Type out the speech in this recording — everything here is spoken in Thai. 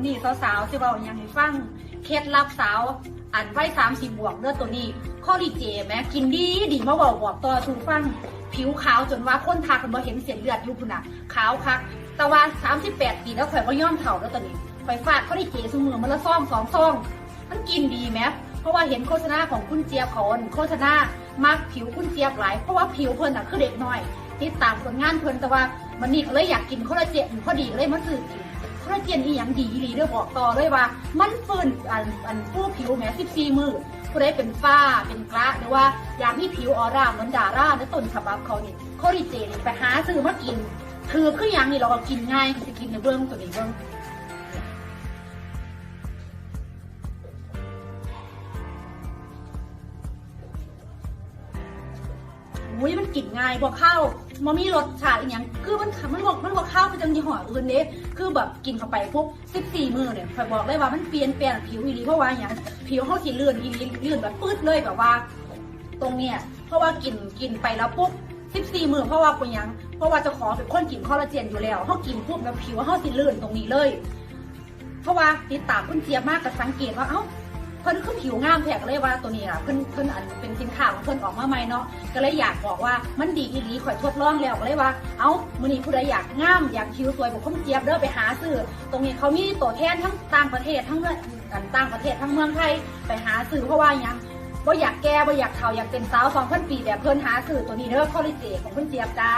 ันนี่สาวๆสิเว้าอหยังให้ฟังเคล็ดลับสาวอันไว้สามสิบบวกเด้อตัวนี้ข้อดีเจแม้กินดีดีมาบอกบอกต่อทูฟัง ผิวขาวจนว่าคนทักกันบ่เห็นเสียเลือดอยู่พุ่นน่ะขาวคักแต่ว่า38ปีแล้วข่อยบ่ยอมเฒ่าแล้วตอนนี้ข่อยฟาดข้อดีเจซุมือมันละซ่องสองซ่องมันกินดีไหมเพราะว่าเห็นโฆษณาของคุณเจี๊ยบเขาโฆษณามักผิวคุณเจี๊ยบหลายเพราะว่าผิวเพิ่นน่ะคือเด็กน้อยติดตามผลงานเพิ่นแต่ว่ามันนี่ก็เลยอยากกินคอลลาเจนพอดีเลยมาซื้อกินาเจนอีหยังดีดีเด้อบอกต่อเลยว่า มันฟื้นอันอันฟูผิวแหม้14มือผู้ใดเป็นฝ้าเป็นกระหรือว่าอยากมีผิวออร่าเหมือนดาราในต้นฉบับเขานี่คอลลาเจนไปหาซื้อมากินคือคืออย่างนี้เราก็กินง่ายคือสิกินในเบื้องตัวนี้เบื้องอุ้ยมันกลิ่นง่ายบอกข้าวมันมีรสชาติอีกอย่างคือมันมันบอกมันบกาวไปจังยี่ห้ออื่นเด้คือแบบกินเข้าไปปุ๊บสิบสี่มือเนี่ยคอยบอกเลยว่ามันเปลี่ยนแปลงผิวอีหลีเพราะว่าอย่างผิวเขาสีเลื่อนอีหลีเลื่อนแบบปื้ดเลยแบบว่า ตรงเนี้ยเพราะว่ากินกินไปแล้วปุ๊บสิบสี่มือเพราะว่าเป็นยัง เพราะว่าเจะขอเป็นคนกินคอลลาเจนอยู่แล้วเขากินปุ๊บแล้วผิวเขาสีเลื่อนตรงนี้เลย เพราะว่าติดตามคุณเจี๊ยบมากกับสังเกตว่าเอ้า เพิ่นคือผิวงามแท้ก็เลยว่าตัวนี้อะเพิ่นเพิ่นอันเป็นสินค้าของเพิ่นออกมาใหม่เนาะก็เลยอยากบอกว่ามันดีอีหลีข่อยทดลองแล้วก็เลยว่า เอ้ามื้อนี้ผู้ใดอยากงามอยากผิวสวยบุคคลเจี๊ยบเด้อไปหาซื้อตรงนี้เขามีตัวแทนทั้งต่างประเทศทั้งเกันต่างประเทศทั้งเมืองไทยไปหาซื้อเพราะว่ายังบ่อยากแก่บ่อยากเฒ่าอยากเป็นสาว2,000ปีแบบเพิ่นหาซื้อตัวนี้เด้อคอลลาเจของเพิ่นเจี๊ยบจ้า